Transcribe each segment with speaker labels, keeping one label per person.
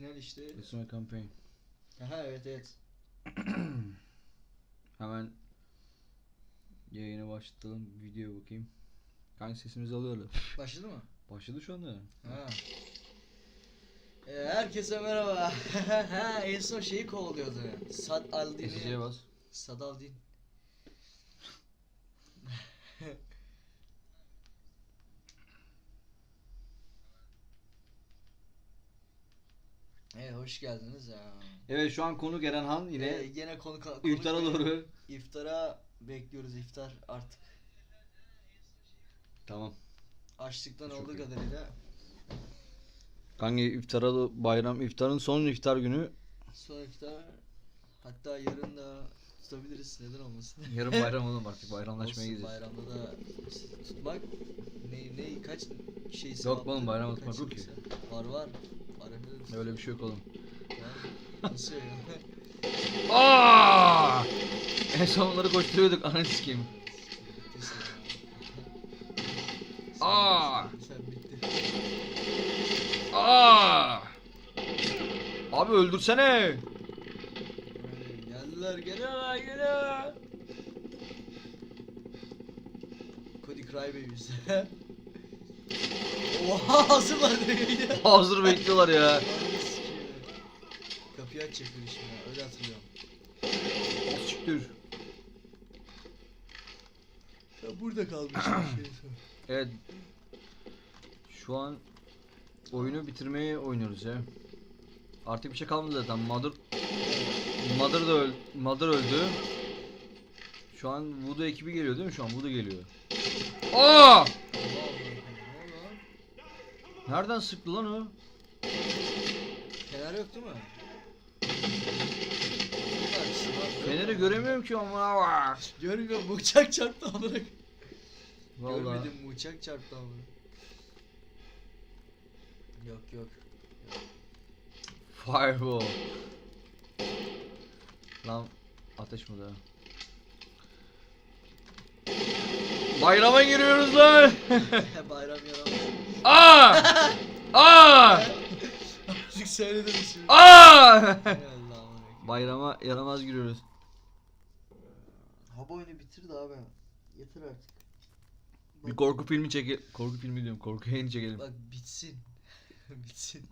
Speaker 1: final işte.
Speaker 2: Resume campaign.
Speaker 1: Aha evet evet.
Speaker 2: Hemen yayına başlatalım. Video bakayım. Kanka sesimizi alıyorlar.
Speaker 1: Başladı mı?
Speaker 2: Başladı şu anda.
Speaker 1: Ha. Ee, herkese merhaba. ha, en son şeyi kovalıyordu. Sad Aldin'i.
Speaker 2: bas.
Speaker 1: Sad Aldin. Evet hoş geldiniz ya.
Speaker 2: Evet şu an konu Gerenhan yine
Speaker 1: Ee, yine konu konuk
Speaker 2: iftara doğru.
Speaker 1: İftara bekliyoruz iftar artık.
Speaker 2: Tamam.
Speaker 1: Açlıktan
Speaker 2: Çok
Speaker 1: olduğu
Speaker 2: iyi.
Speaker 1: kadarıyla
Speaker 2: Kanka iftara da- bayram iftarın son iftar günü.
Speaker 1: son iftar hatta yarın da tutabiliriz neden olmasın.
Speaker 2: Yarın bayram oğlum artık bayramlaşmaya
Speaker 1: Olsun,
Speaker 2: gideceğiz.
Speaker 1: Bayramda da tutmak ne ne kaç şey
Speaker 2: Yok oğlum, bayram tutmak yok ki.
Speaker 1: Var var.
Speaker 2: Öyle bir şey yok oğlum.
Speaker 1: Nasıl ya?
Speaker 2: Aa! En son onları koşturuyorduk ananı sikeyim. Aa!
Speaker 1: Sen bitti.
Speaker 2: Aa! Abi öldürsene.
Speaker 1: Geldiler geliyorlar geliyorlar. Cody Crybabies. Oha hazırlar direkt.
Speaker 2: Hazır bekliyorlar ya.
Speaker 1: Kapıyı açacak bir işim ya öyle hatırlıyorum.
Speaker 2: Siktir.
Speaker 1: Ya burada kalmışım şey.
Speaker 2: Evet. Şu an oyunu bitirmeye oynuyoruz ya. Artık bir şey kalmadı zaten. Mother Mother da öl Mother öldü. Şu an Voodoo ekibi geliyor değil mi? Şu an Voodoo geliyor. Aa!
Speaker 1: Allah Allah. Ne oldu lan?
Speaker 2: Nereden sıktı lan o?
Speaker 1: Fener yok değil mi? Var,
Speaker 2: Feneri göremiyorum ki ama.
Speaker 1: Görmüyorum bu uçak çarptı amına.
Speaker 2: Vallahi.
Speaker 1: Görmedim bu uçak çarptı amına. Yok yok.
Speaker 2: Fireball. Lan ateş mi da? Bayrama giriyoruz lan.
Speaker 1: Bayram yaramaz.
Speaker 2: Aa! Aa!
Speaker 1: Müzik söyledim şimdi.
Speaker 2: Aa! Bayrama yaramaz giriyoruz.
Speaker 1: Hava oyunu bitirdi abi. Yeter artık.
Speaker 2: Bir korku filmi çekelim. Korku filmi diyorum. Korku yayını çekelim.
Speaker 1: Bak bitsin. bitsin.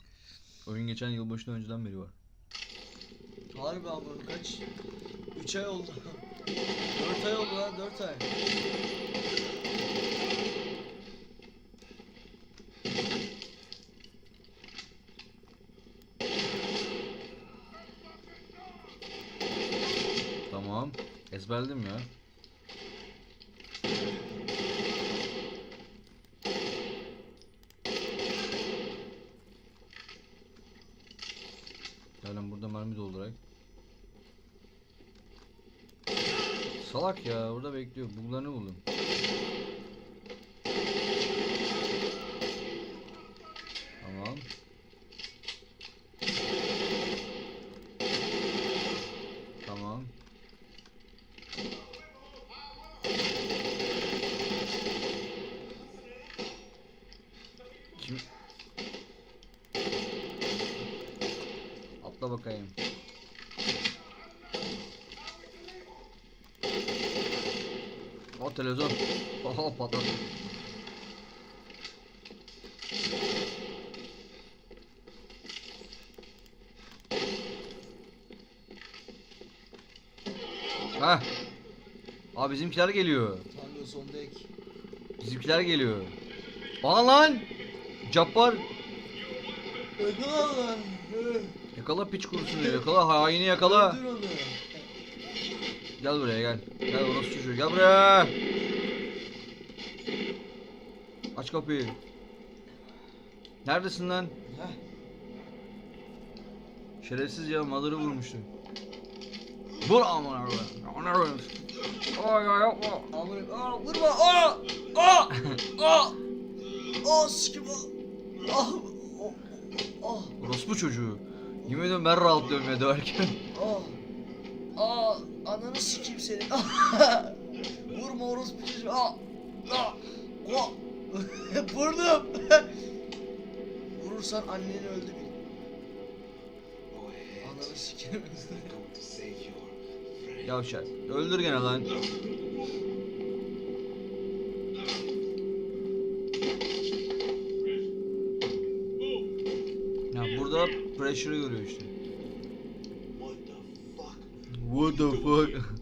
Speaker 2: Oyun geçen yılbaşından önceden beri var.
Speaker 1: Harbi ama kaç? 3 ay oldu. 4 ay oldu lan 4 ay.
Speaker 2: Tamam. Ezberledim ya. Yani burada mermi doldurak. Salak ya burada bekliyor. Buglarını buldum. Kim? Atla bakayım. O televizyon. Oho patladı. Ha. Abi bizimkiler geliyor.
Speaker 1: Tango sondaki.
Speaker 2: Bizimkiler geliyor. Aa lan! Cappar
Speaker 1: Yakala lan.
Speaker 2: yakala piç kurusunu yakala haini yakala.
Speaker 1: Öldür onu.
Speaker 2: Gel buraya gel. Gel orası çocuğu gel buraya. Aç kapıyı. Neredesin lan? Şerefsiz ya Mother'ı vurmuştu. Vur aman abi. Aman abi. Ay ay yapma.
Speaker 1: Amına aa vurma aa aa aa aa sikim aa aa aa
Speaker 2: Orospu çocuğu. Yemin ediyorum ben rahatlıyorum ya döverken.
Speaker 1: aa aa ananı sikeyim seni vurma orospu çocuğu aa aa aa vurdum vurursan anneni öldü bil Ananı sikerim.
Speaker 2: Yavşak. Öldür gene lan. Burada pressure'ı görüyor işte.
Speaker 3: What the fuck?
Speaker 2: What the fuck?